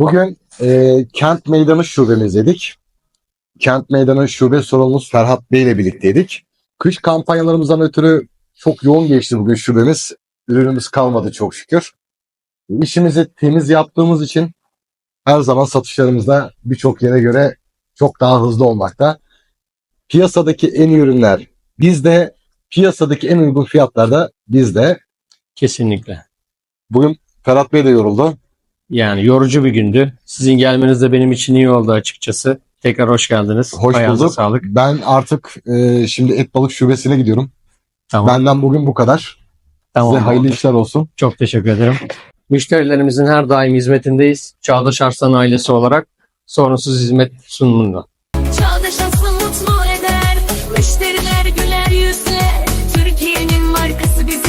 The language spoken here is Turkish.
Bugün e, Kent Meydanı şubemizdeydik. Kent Meydanı şube sorumlumuz Ferhat Bey ile birlikteydik. Kış kampanyalarımızdan ötürü çok yoğun geçti bugün şubemiz. Ürünümüz kalmadı çok şükür. İşimizi temiz yaptığımız için her zaman satışlarımızda birçok yere göre çok daha hızlı olmakta. Piyasadaki en iyi ürünler bizde, piyasadaki en uygun fiyatlar da bizde. Kesinlikle. Bugün Ferhat Bey de yoruldu. Yani yorucu bir gündü. Sizin gelmeniz de benim için iyi oldu açıkçası. Tekrar hoş geldiniz. Hoş Ayağınıza bulduk. sağlık. Ben artık e, şimdi et balık şubesine gidiyorum. Tamam. Benden bugün bu kadar. tamam. Size hayırlı işler olsun. Çok teşekkür ederim. Müşterilerimizin her daim hizmetindeyiz. Çağdaş Arslan ailesi olarak sorunsuz hizmet sunumunda.